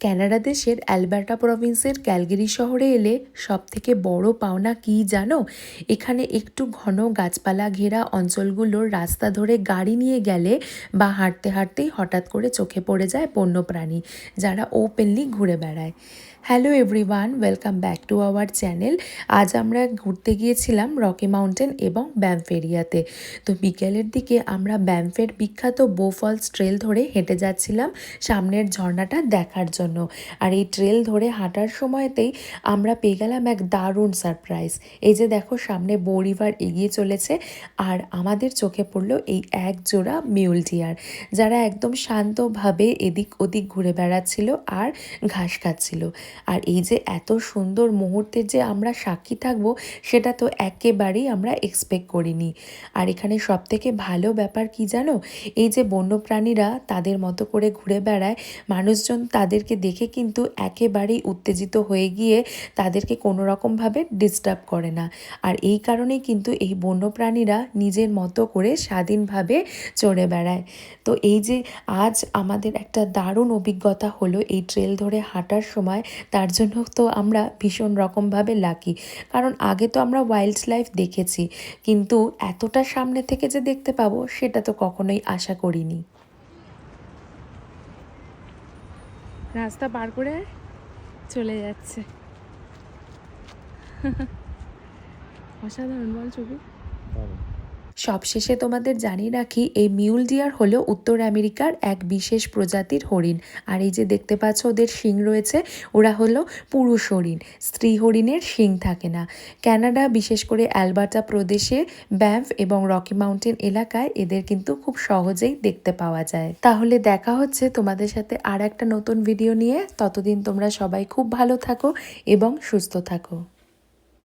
Canada দেশের Alberta প্রভিন্সের Calgary শহরে এলে সব থেকে বড় পাওনা কি জানো? এখানে একটু ঘন গাছপালা ঘেরা অঞ্চলগুলোর রাস্তা ধরে গাড়ি নিয়ে গেলে বা হাঁটতে হাঁটতেই হঠাৎ করে চোখে পড়ে যায় বন্যপ্রাণী যারা ওপেনলি ঘুরে বেড়ায়। Hello everyone welcome back to our channel আজ আমরা ঘুরতে গিয়েছিলাম রকি মাউন্টেন এবং ব্যাম্প এরিয়াতে তো বিকেলের দিকে আমরা ব্যামফের বিখ্যাত বো ফলস ট্রেল ধরে হেঁটে যাচ্ছিলাম। সামনের ঝর্ণাটা দেখার জন্য। আর এই ট্রেল ধরে হাঁটার সময়তেই আমরা পেয়ে গেলাম এক দারুণ সারপ্রাইজ এই যে দেখো, সামনে বো রিভার এগিয়ে চলেছে আর আমাদের চোখে পড়ল এই এক জোড়া মিউল যারা একদম শান্তভাবে এদিক ওদিক ঘুরে বেড়াচ্ছিল আর ঘাস খাচ্ছিল। আর এই যে এত সুন্দর মুহূর্তের যে আমরা সাক্ষী থাকব, সেটা তো একেবারেই আমরা এক্সপেক্ট করিনি। আর এখানে সব থেকে ভালো ব্যাপার কি জানো? এই যে বন্যপ্রাণীরা তাদের মতো করে ঘুরে বেড়ায়, মানুষজন তাদেরকে দেখে কিন্তু একেবারেই উত্তেজিত হয়ে গিয়ে তাদেরকে কোনো রকমভাবে ডিস্টার্ব করে না। আর এই কারণেই কিন্তু এই বন্যপ্রাণীরা নিজের মতো করে স্বাধীনভাবে চড়ে বেড়ায়। তো এই যে আজ আমাদের একটা দারুণ অভিজ্ঞতা হলো এই ট্রেল ধরে হাঁটার সময়, তার জন্য তো আমরা ভীষণ রকমভাবে লাকি কারণ আগে তো আমরা ওয়াইল্ড লাইফ দেখেছি, কিন্তু এতটা সামনে থেকে যে দেখতে পাবো, সেটা তো কখনোই আশা করিনি। রাস্তা পার করে চলে যাচ্ছে। অসাধারণ বল ছবি। সবশেষে তোমাদের জানিয়ে রাখি, এই মিউল ডিয়ার হলো উত্তর আমেরিকার এক বিশেষ প্রজাতির হরিণ। আর এই যে দেখতে পাচ্ছ, ওদের শিং রয়েছে, ওরা হলো পুরুষ হরিণ, স্ত্রী হরিণের শিং থাকে না। ক্যানাডা, বিশেষ করে অ্যালবার্টা প্রদেশে, ব্যাম্প এবং রকি মাউন্টেন এলাকায় এদের কিন্তু খুব সহজেই দেখতে পাওয়া যায়। তাহলে দেখা হচ্ছে তোমাদের সাথে আর একটা নতুন ভিডিও নিয়ে। ততদিন তোমরা সবাই খুব ভালো থাকো এবং সুস্থ থাকো।